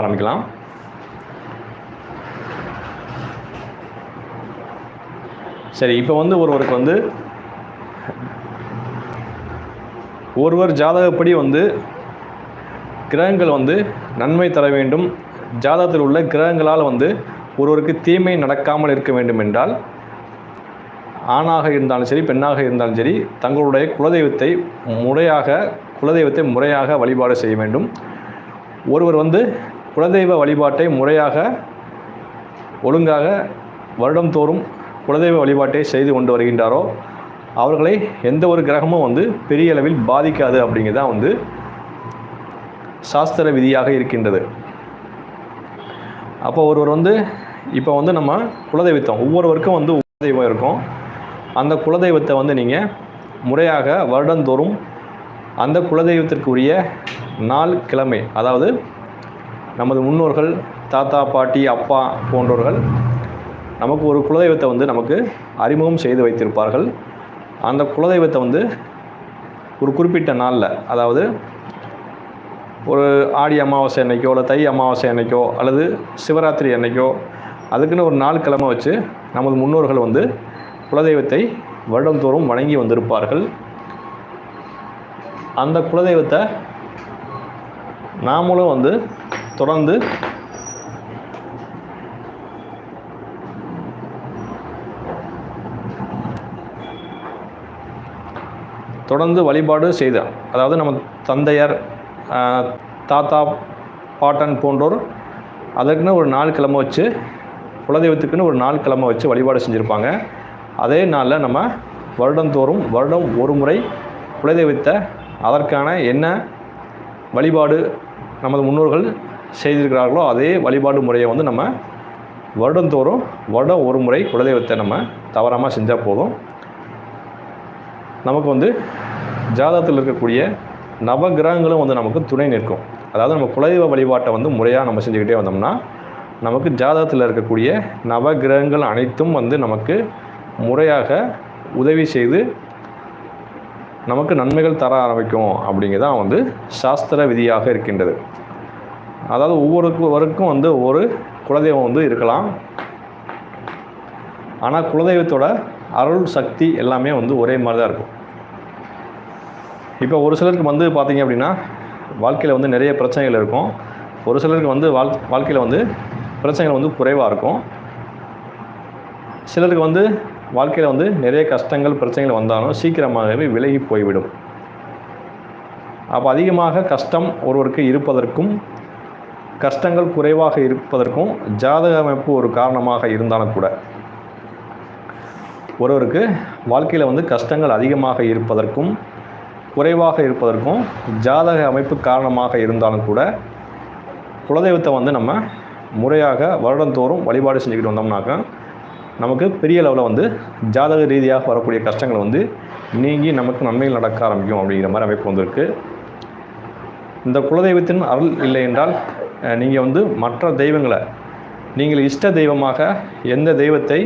ஆரம்பிக்கலாம். சரி இப்போ வந்து ஒருவருக்கு வந்து ஒருவர் ஜாதகப்படி வந்து கிரகங்கள் வந்து நன்மை தர வேண்டும். ஜாதகத்தில் உள்ள கிரகங்களால் வந்து ஒருவருக்கு தீமை நடக்காமல் இருக்க வேண்டும் என்றால் ஆணாக இருந்தாலும் சரி பெண்ணாக இருந்தாலும் சரி தங்களுடைய குலதெய்வத்தை முறையாக குலதெய்வத்தை முறையாக வழிபாடு செய்ய வேண்டும். ஒருவர் வந்து குலதெய்வ வழிபாட்டை முறையாக ஒழுங்காக வருடந்தோறும் குலதெய்வ வழிபாட்டை செய்து கொண்டு வருகின்றாரோ அவர்களை எந்த ஒரு கிரகமும் வந்து பெரிய அளவில் பாதிக்காது அப்படிங்கிறது தான் வந்து சாஸ்திர விதியாக இருக்கின்றது. அப்போ ஒருவர் வந்து இப்போ வந்து நம்ம குலதெய்வத்தம் ஒவ்வொருவருக்கும் வந்து குலதெய்வம் இருக்கும். அந்த குலதெய்வத்தை வந்து நீங்கள் முறையாக வருடந்தோறும் அந்த குலதெய்வத்திற்குரிய நாள் கிழமை அதாவது நமது முன்னோர்கள் தாத்தா பாட்டி அப்பா போன்றவர்கள் நமக்கு ஒரு குலதெய்வத்தை வந்து நமக்கு அறிமுகம் செய்து வைத்திருப்பார்கள். அந்த குலதெய்வத்தை வந்து ஒரு குறிப்பிட்ட நாளில் அதாவது ஒரு ஆடி அமாவாசை அன்னைக்கோ இல்லை தை அமாவாசை அன்னைக்கோ அல்லது சிவராத்திரி அன்னைக்கோ அதுக்குன்னு ஒரு நாள் கிழமை வச்சு நமது முன்னோர்கள் வந்து குலதெய்வத்தை வருடந்தோறும் வணங்கி வந்திருப்பார்கள். அந்த குலதெய்வத்தை நாமளும் வந்து தொடர்ந்து தொடர்ந்து வழிபாடு செய்தார் அதாவது நம்ம தந்தையர் தாத்தா பாட்டன் போன்றோர் அதற்குன்னு ஒரு நாள் கிழமை வச்சு குலதெய்வத்துக்குன்னு ஒரு நாள் கிழமை வச்சு வழிபாடு செஞ்சுருப்பாங்க. அதே நாளில் நம்ம வருடந்தோறும் வருடம் ஒரு முறை குலதெய்வத்தை அதற்கான என்ன வழிபாடு நமது முன்னோர்கள் செய்திருக்கிறார்களோ அதே வழிபாடு முறையை வந்து நம்ம வருடந்தோறும் வருடம் ஒரு முறை குலதெய்வத்தை நம்ம தவறாமல் செஞ்சால் போதும். நமக்கு வந்து ஜாதகத்தில் இருக்கக்கூடிய நவகிரகங்களும் வந்து நமக்கு துணை நிற்கும். அதாவது நம்ம குலதெய்வ வழிபாட்டை வந்து முறையாக நம்ம செஞ்சுக்கிட்டே வந்தோம்னா நமக்கு ஜாதகத்தில் இருக்கக்கூடிய நவகிரகங்கள் அனைத்தும் வந்து நமக்கு முறையாக உதவி செய்து நமக்கு நன்மைகள் தர ஆரம்பிக்கும் அப்படிங்கிறதான் வந்து சாஸ்திர விதியாக இருக்கின்றது. அதாவது ஒவ்வொருவருக்கும் வந்து ஒரு குலதெய்வம் வந்து இருக்கலாம். ஆனால் குலதெய்வத்தோட அருள் சக்தி எல்லாமே வந்து ஒரே மாதிரி தான் இருக்கும். இப்போ ஒரு சிலருக்கு வந்து பார்த்தீங்க அப்படின்னா வாழ்க்கையில் வந்து நிறைய பிரச்சனைகள் இருக்கும். ஒரு சிலருக்கு வந்து வாழ் வாழ்க்கையில் வந்து பிரச்சனைகள் வந்து குறைவாக இருக்கும். சிலருக்கு வந்து வாழ்க்கையில் வந்து நிறைய கஷ்டங்கள் பிரச்சனைகள் வந்தாலும் சீக்கிரமாகவே விலகி போய்விடும். அப்போ அதிகமாக கஷ்டம் ஒருவருக்கு இருப்பதற்கும் கஷ்டங்கள் குறைவாக இருப்பதற்கும் ஜாதக அமைப்பு ஒரு காரணமாக இருந்தாலும் கூட ஒருவருக்கு வாழ்க்கையில் வந்து கஷ்டங்கள் அதிகமாக இருப்பதற்கும் குறைவாக இருப்பதற்கும் ஜாதக அமைப்பு காரணமாக இருந்தாலும் கூட குலதெய்வத்தை வந்து நம்ம முறையாக வருடந்தோறும் வழிபாடு செஞ்சுக்கிட்டு வந்தோம்னாக்கா நமக்கு பெரிய அளவில் வந்து ஜாதக ரீதியாக வரக்கூடிய கஷ்டங்கள் வந்து நீங்கி நமக்கு நன்மைகள் நடக்க ஆரம்பிக்கும் அப்படிங்கிற மாதிரி அமைப்பு வந்திருக்கு. இந்த குலதெய்வத்தின் அருள் இல்லை என்றால் நீங்கள் வந்து மற்ற தெய்வங்களை நீங்கள் இஷ்ட தெய்வமாக எந்த தெய்வத்தை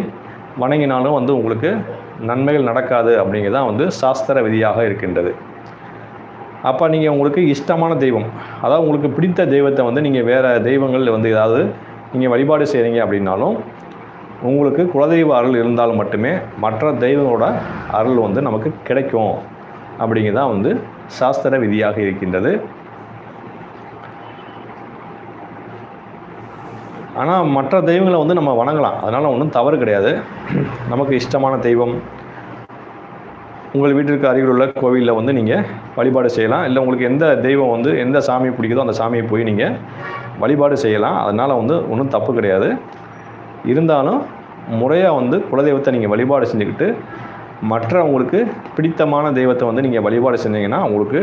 வணங்கினாலும் வந்து உங்களுக்கு நன்மைகள் நடக்காது அப்படிங்கிறது தான் வந்து சாஸ்திர விதியாக இருக்கின்றது. அப்போ நீங்கள் உங்களுக்கு இஷ்டமான தெய்வம் அதாவது உங்களுக்கு பிடித்த தெய்வத்தை வந்து நீங்கள் வேறு தெய்வங்கள் வந்து ஏதாவது நீங்கள் வழிபாடு செய்கிறீங்க அப்படின்னாலும் உங்களுக்கு குலதெய்வ அருள் இருந்தால் மட்டுமே மற்ற தெய்வங்களோட அருள் வந்து நமக்கு கிடைக்கும் அப்படிங்கிறதான் வந்து சாஸ்திர விதியாக இருக்கின்றது. ஆனால் மற்ற தெய்வங்களை வந்து நம்ம வணங்கலாம். அதனால் ஒன்றும் தவறு கிடையாது. நமக்கு இஷ்டமான தெய்வம் உங்கள் வீட்டிற்கு அருகில் உள்ள கோவிலில் வந்து நீங்கள் வழிபாடு செய்யலாம். இல்லை உங்களுக்கு எந்த தெய்வம் வந்து எந்த சாமி பிடிக்குதோ அந்த சாமியை போய் நீங்கள் வழிபாடு செய்யலாம். அதனால் வந்து ஒன்றும் தப்பு கிடையாது. இருந்தாலும் முறையாக வந்து குலதெய்வத்தை நீங்கள் வழிபாடு செஞ்சுக்கிட்டு மற்ற உங்களுக்கு பிடித்தமான தெய்வத்தை வந்து நீங்கள் வழிபாடு செஞ்சீங்கன்னா உங்களுக்கு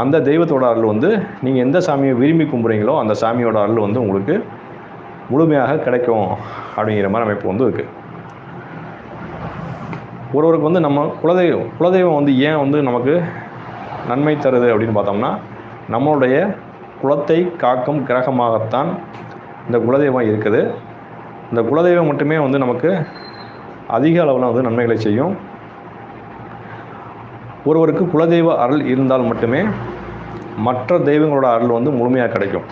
அந்த தெய்வத்தோட அருள் வந்து நீங்கள் எந்த சாமியை விரும்பி கும்பிட்றீங்களோ அந்த சாமியோட அருள் வந்து உங்களுக்கு முழுமையாக கிடைக்கும் அப்படிங்கிற மாதிரி அமைப்பு வந்து இருக்குது ஒருவருக்கு வந்து நம்ம குலதெய்வம் குலதெய்வம் வந்து ஏன் வந்து நமக்கு நன்மை தருது அப்படின்னு பார்த்தோம்னா நம்மளுடைய குலத்தை காக்கும் கிரகமாகத்தான் இந்த குலதெய்வம் இருக்குது. இந்த குலதெய்வம் மட்டுமே வந்து நமக்கு அதிக அளவில் வந்து நன்மைகளை செய்யும். ஒருவருக்கு குலதெய்வ அருள் இருந்தால் மட்டுமே மற்ற தெய்வங்களோட அருள் வந்து முழுமையாக கிடைக்கும்.